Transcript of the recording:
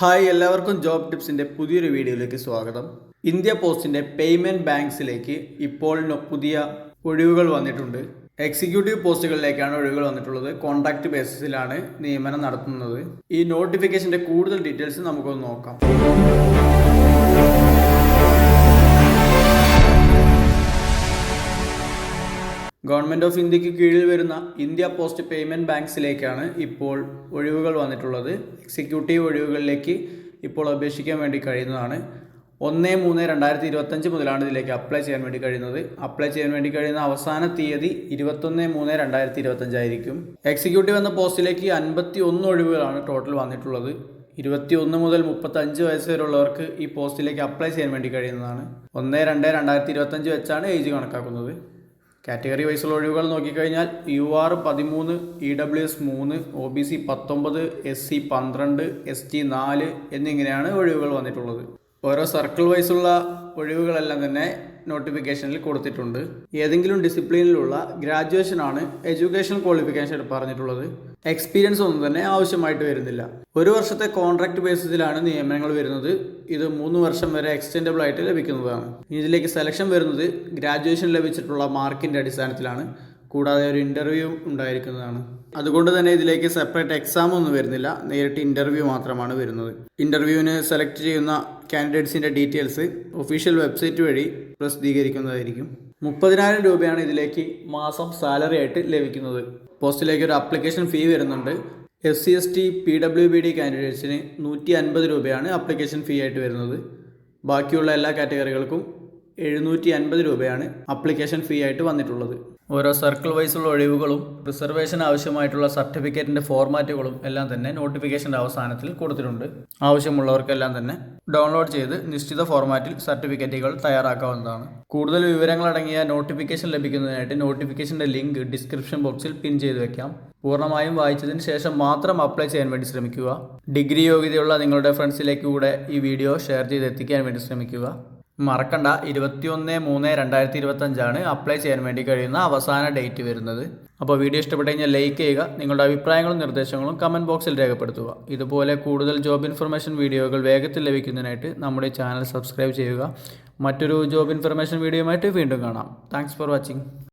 Hi എല്ലാവർക്കും job ടിപ്സിന്റെ പുതിയൊരു വീഡിയോയിലേക്ക് സ്വാഗതം. ഇന്ത്യ പോസ്റ്റിന്റെ പേയ്മെന്റ് ബാങ്ക്സിലേക്ക് ഇപ്പോൾ പുതിയ ഒഴിവുകൾ വന്നിട്ടുണ്ട്. എക്സിക്യൂട്ടീവ് പോസ്റ്റുകളിലേക്കാണ് ഒഴിവുകൾ വന്നിട്ടുള്ളത്. കോൺട്രാക്ട് ബേസിസിലാണ് നിയമനം നടത്തുന്നത്. ഈ നോട്ടിഫിക്കേഷന്റെ കൂടുതൽ ഡീറ്റെയിൽസ് നമുക്കൊന്ന് നോക്കാം. ഗവൺമെന്റ് ഓഫ് ഇന്ത്യയ്ക്ക് കീഴിൽ വരുന്ന ഇന്ത്യ പോസ്റ്റ് പേയ്മെന്റ് ബാങ്ക്സിലേക്കാണ് ഇപ്പോൾ ഒഴിവുകൾ വന്നിട്ടുള്ളത്. എക്സിക്യൂട്ടീവ് ഒഴിവുകളിലേക്ക് ഇപ്പോൾ അപേക്ഷിക്കാൻ വേണ്ടി കഴിയുന്നതാണ്. ഒന്ന് മൂന്ന് രണ്ടായിരത്തി ഇരുപത്തഞ്ച് മുതലാണ് ഇതിലേക്ക് അപ്ലൈ ചെയ്യാൻ വേണ്ടി കഴിയുന്നത്. അപ്ലൈ ചെയ്യാൻ വേണ്ടി കഴിയുന്ന അവസാന തീയതി ഇരുപത്തൊന്ന് മൂന്ന് രണ്ടായിരത്തി ഇരുപത്തഞ്ചായിരിക്കും എക്സിക്യൂട്ടീവ് എന്ന പോസ്റ്റിലേക്ക് അൻപത്തി ഒന്ന് ഒഴിവുകളാണ് ടോട്ടൽ വന്നിട്ടുള്ളത്. ഇരുപത്തി ഒന്ന് മുതൽ മുപ്പത്തഞ്ച് വയസ്സ് വരെയുള്ളവർക്ക് ഈ പോസ്റ്റിലേക്ക് അപ്ലൈ ചെയ്യാൻ വേണ്ടി കഴിയുന്നതാണ്. ഒന്ന് രണ്ട് രണ്ടായിരത്തി ഇരുപത്തഞ്ച് വെച്ചാണ് ഏജ് കണക്കാക്കുന്നത്. കാറ്റഗറി വൈസുള്ള ഒഴിവുകൾ നോക്കിക്കഴിഞ്ഞാൽ യു ആർ പതിമൂന്ന് ഇ ഡബ്ല്യു എസ് മൂന്ന് ഒ ബി സി പത്തൊമ്പത് എസ് സി പന്ത്രണ്ട് എസ് ടി നാല് എന്നിങ്ങനെയാണ് ഒഴിവുകൾ വന്നിട്ടുള്ളത്. ഓരോ സർക്കിൾ വൈസുള്ള ഒഴിവുകളെല്ലാം തന്നെ നോട്ടിഫിക്കേഷനിൽ കൊടുത്തിട്ടുണ്ട്. ഏതെങ്കിലും ഡിസിപ്ലിനിലുള്ള ഗ്രാജുവേഷനാണ് എഡ്യൂക്കേഷൻ ക്വാളിഫിക്കേഷൻ പറഞ്ഞിട്ടുള്ളത്. എക്സ്പീരിയൻസ് ഒന്നും തന്നെ ആവശ്യമായിട്ട് വരുന്നില്ല. ഒരു വർഷത്തെ കോൺട്രാക്ട് ബേസിസിലാണ് നിയമനങ്ങൾ വരുന്നത്. ഇത് മൂന്ന് വർഷം വരെ എക്സ്റ്റെൻഡബിൾ ആയിട്ട് ലഭിക്കുന്നതാണ്. ഇതിലേക്ക് സെലക്ഷൻ വരുന്നത് ഗ്രാജുവേഷൻ ലഭിച്ചിട്ടുള്ള മാർക്കിന്റെ അടിസ്ഥാനത്തിലാണ്. കൂടാതെ ഒരു ഇന്റർവ്യൂ ഉണ്ടായിരിക്കുന്നതാണ്. അതുകൊണ്ട് തന്നെ ഇതിലേക്ക് സെപ്പറേറ്റ് എക്സാം ഒന്നും വരുന്നില്ല. നേരിട്ട് ഇന്റർവ്യൂ മാത്രമാണ് വരുന്നത്. ഇന്റർവ്യൂവിന് സെലക്ട് ചെയ്യുന്ന കാൻഡിഡേറ്റ്സിന്റെ ഡീറ്റെയിൽസ് ഒഫീഷ്യൽ വെബ്സൈറ്റ് വഴി പ്രസിദ്ധീകരിക്കുന്നതായിരിക്കും. മുപ്പതിനായിരം രൂപയാണ് ഇതിലേക്ക് മാസം സാലറി ആയിട്ട് ലഭിക്കുന്നത്. പോസ്റ്റിലേക്ക് ഒരു അപ്ലിക്കേഷൻ ഫീ വരുന്നുണ്ട്. S C S T P W B D കാൻഡിഡേറ്റ്സിന് നൂറ്റി അൻപത് രൂപയാണ് അപ്ലിക്കേഷൻ ഫീ ആയിട്ട് വരുന്നത്. ബാക്കിയുള്ള എല്ലാ കാറ്റഗറികൾക്കും എഴുന്നൂറ്റി അൻപത് രൂപയാണ് അപ്ലിക്കേഷൻ ഫീ ആയിട്ട് വന്നിട്ടുള്ളത്. ഓരോ സർക്കിൾ വൈസുള്ള ഒഴിവുകളും റിസർവേഷൻ ആവശ്യമായിട്ടുള്ള സർട്ടിഫിക്കറ്റിന്റെ ഫോർമാറ്റുകളും എല്ലാം തന്നെ നോട്ടിഫിക്കേഷന്റെ അവസാനത്തിൽ കൊടുത്തിട്ടുണ്ട്. ആവശ്യമുള്ളവർക്കെല്ലാം തന്നെ ഡൗൺലോഡ് ചെയ്ത് നിശ്ചിത ഫോർമാറ്റിൽ സർട്ടിഫിക്കറ്റുകൾ തയ്യാറാക്കാവുന്നതാണ്. കൂടുതൽ വിവരങ്ങൾ അടങ്ങിയ നോട്ടിഫിക്കേഷൻ ലഭിക്കുന്നതിനായിട്ട് നോട്ടിഫിക്കേഷന്റെ ലിങ്ക് ഡിസ്ക്രിപ്ഷൻ ബോക്സിൽ പിൻ ചെയ്ത് വെക്കാം. പൂർണമായും വായിച്ചതിന് ശേഷം മാത്രം അപ്ലൈ ചെയ്യാൻ വേണ്ടി ശ്രമിക്കുക. ഡിഗ്രി യോഗ്യതയുള്ള നിങ്ങളുടെ ഫ്രണ്ട്സിലേക്ക് കൂടെ ഈ വീഡിയോ ഷെയർ ചെയ്ത് എത്തിക്കാൻ വേണ്ടി ശ്രമിക്കുക. മറക്കണ്ട. ഇരുപത്തിയൊന്ന് മൂന്ന് രണ്ടായിരത്തി ഇരുപത്തഞ്ചാണ് അപ്ലൈ ചെയ്യാൻ വേണ്ടി കഴിയുന്ന അവസാന ഡേറ്റ് വരുന്നത്. അപ്പോൾ വീഡിയോ ഇഷ്ടപ്പെട്ട് കഴിഞ്ഞാൽ ലൈക്ക് ചെയ്യുക നിങ്ങളുടെ അഭിപ്രായങ്ങളും നിർദ്ദേശങ്ങളും കമന്റ് ബോക്സിൽ രേഖപ്പെടുത്തുക. ഇതുപോലെ കൂടുതൽ ജോബ് ഇൻഫർമേഷൻ വീഡിയോകൾ വേഗത്തിൽ ലഭിക്കുന്നതിനായിട്ട് നമ്മുടെ ചാനൽ സബ്സ്ക്രൈബ് ചെയ്യുക. മറ്റൊരു ജോബ് ഇൻഫർമേഷൻ വീഡിയോയുമായിട്ട് വീണ്ടും കാണാം. Thanks for watching